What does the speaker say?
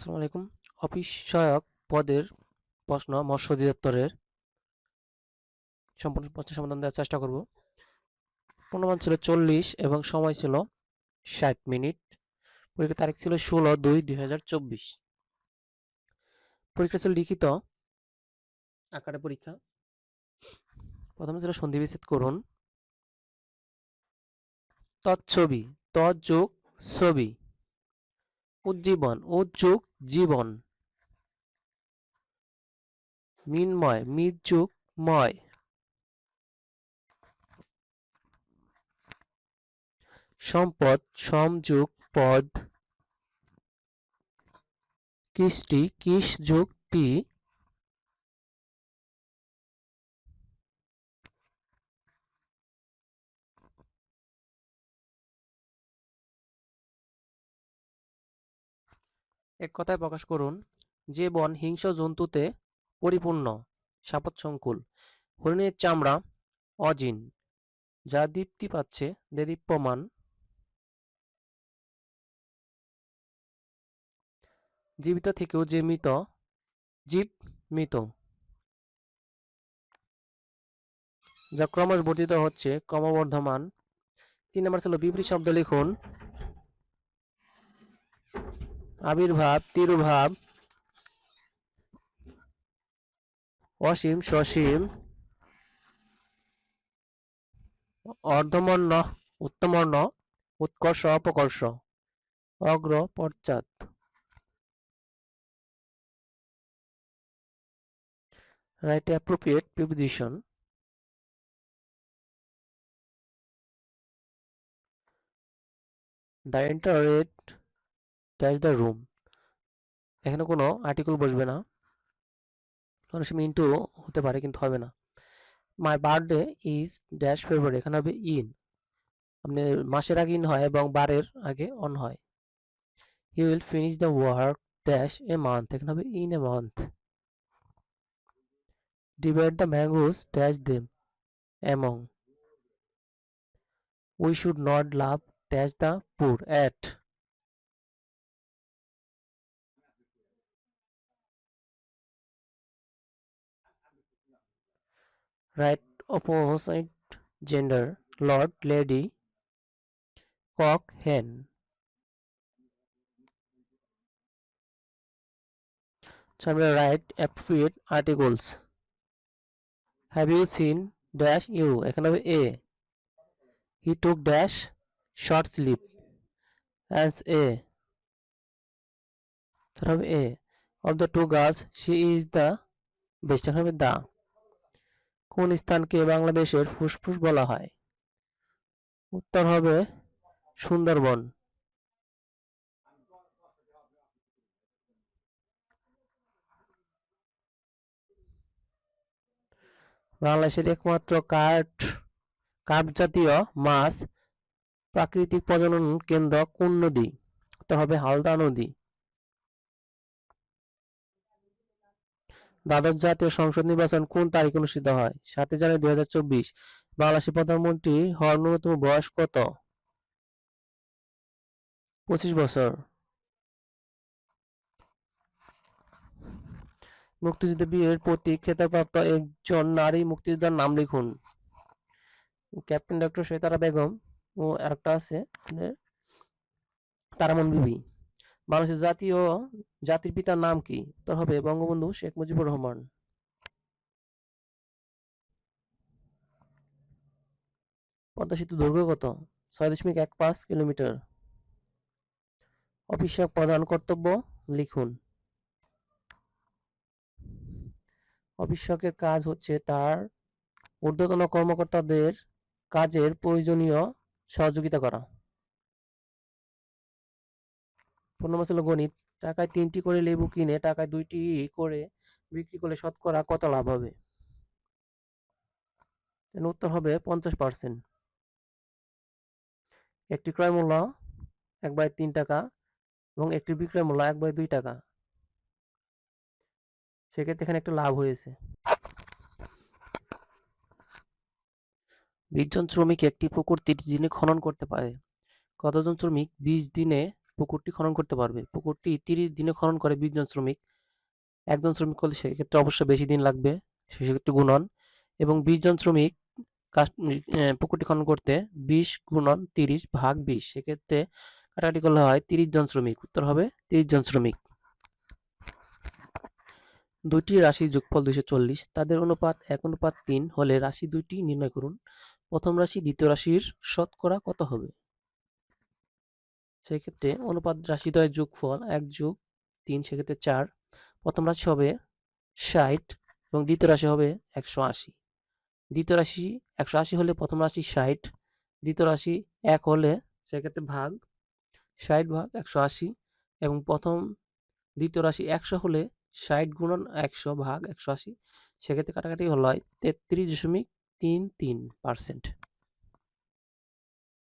আসসালামু আলাইকুম। অফিস সহায়ক পদের প্রশ্ন মৎস্য অধিদপ্তরের। সম্পূর্ণ প্রশ্নের সমাধান দেওয়ার চেষ্টা করব। পূর্ণমান ছিল চল্লিশ এবং সময় ছিল ষাট মিনিট। পরীক্ষার তারিখ ছিল ষোলো দুই দুই হাজার চব্বিশ। পরীক্ষা ছিল লিখিত। আকারে পরীক্ষা। প্রথমে ছিল সন্ধি বিচ্ছেদ করুন। তৎছবি তৎযোগ, ছবি। উজ্জীবন উদ্যোগ জীবন। মিনময় মিতযুগ ময় সম্পদ সমযুগ পদ। কৃষ্টি কৃষ যুক্তি এক কথায় প্রকাশ করুন, যে বন হিংস্র জন্তুতে পরিপূর্ণ সাপোচ্ছঙ্কুল হরিণের চামড়া অজিন, যা দীপ্তি পাচ্ছে, দেদীপ্যমান। জীবিত থেকেও যে মৃত, জীব মৃত। যা ক্রমশ বর্ধিত হচ্ছে, ক্রমবর্ধমান। তিন নম্বর ছিল বিপরীত শব্দ লিখুন আবির্ভাব, তিরুভাব, অসীম, সসীম, অর্ধমর্ণ, উত্তমর্ণ, উৎকর্ষ, অপকর্ষ, অগ্র, পশ্চাৎ। Write appropriate preposition. The entered dash the room এখানে কোনো আর্টিকেল বসবে না। অনেক সময় ইনটু হতে পারে, কিন্তু হবে না। My birthday is dash February এখানে হবে ইন আপনি মাসের আগে ইন হয় এবং বারের আগে অন হয়। He will finish the work dash a month এখানে হবে in a month divide the mangoes dash them among we should not love dash the poor at right opposite gender lord lady cock hen so আমরা write appropriate articles have you seen dash you হবে a he took dash short sleep as a তাহলে হবে a of the two girls she is the best এখানে হবে the কোন স্থানকে বাংলাদেশের ফুসফুস বলা হয়? উত্তর হবে সুন্দরবন। বাংলাদেশের একমাত্র কাঠ কাঠ জাতীয় মাছ প্রাকৃতিক প্রজনন কেন্দ্র কোন নদী? উত্তর হবে হালদা নদী। দ্বাদশ জাতীয় সংসদ নির্বাচন কোন তারিখে অনুষ্ঠিত হয়? সাতই জানুয়ারি দুই হাজার চব্বিশ। বাংলাদেশের প্রধানমন্ত্রী হওয়ার ন্যূনতম বয়স কত? পঁচিশ বছর। মুক্তিযুদ্ধ বীরের প্রতীক খেতাবপ্রাপ্ত একজন নারী মুক্তিযোদ্ধার নাম লিখুন। ক্যাপ্টেন ডক্টর সৈতারা বেগম ও আরেকটা আছে মানে তারামন বিবি। বাংলাদেশের জাতীয়, জাতির পিতার নাম কি? উত্তর হবে বঙ্গবন্ধু শেখ মুজিবুর রহমান। পদ্মা সেতু দৈর্ঘ্য কত? ছয় দশমিক এক পাঁচ কিলোমিটার। অফিসিয়াল প্রধান কর্তব্য? লিখুন। অফিসকের কাজ হচ্ছে তার ঊর্ধ্বতন কর্মকর্তাদের কাজের প্রয়োজনীয় সহযোগিতা করা। পূর্ণমা ছিল গণিত, টাকায় তিনটি করে লেবু কিনে, টাকায় দুইটি করে বিক্রি করলে শতকরা কত লাভ হবে? উত্তর হবে পঞ্চাশ পার্সেন্ট একটি ক্রয় মূল্য এক বাই তিন টাকা এবং একটি বিক্রয় মূল্য এক বাই দুই টাকা। সেক্ষেত্রে এখানে একটা লাভ হয়েছে। বিশ জন শ্রমিক একটি পুকুর তিরিশ দিনে খনন করতে পারে। কতজন শ্রমিক বিশ দিনে পুকুরটি খনন করতে পারবে। পুকুরটি তিরিশ দিনে খনন করে বিশ জন শ্রমিক। একজন শ্রমিক করলে সেক্ষেত্রে অবশ্য বেশি দিন লাগবে সেক্ষেত্রে গুণন। এবং বিশ জন শ্রমিক কাজ পুকুরটি খনন করতে বিশ গুণন তিরিশ ভাগ বিশ। সেক্ষেত্রে কাটাকাটি করলে হয় তিরিশ জন শ্রমিক। উত্তর হবে তিরিশ জন শ্রমিক। দুটি রাশি যোগফল দুইশো চল্লিশ। তাদের অনুপাত এক, অনুপাত তিন হলে রাশি দুইটি নির্ণয় করুন। প্রথম রাশি দ্বিতীয় রাশির শতকরা কত হবে? সেক্ষেত্রে অনুপাত রাশিদ্বয়ের যোগফল এক যোগ তিন সেক্ষেত্রে চার। প্রথম রাশি হবে ষাট এবং দ্বিতীয় রাশি হবে একশো আশি। দ্বিতীয় রাশি একশো আশি হলে প্রথম রাশি ষাট, দ্বিতীয় রাশি এক হলে সেক্ষেত্রে ভাগ ষাট ভাগ একশো আশি এবং প্রথম দ্বিতীয় রাশি একশো হলে ষাট গুণন একশো ভাগ একশো আশি। সেক্ষেত্রে কাটাকাটি হলো তেত্রিশ দশমিক তিন তিন পার্সেন্ট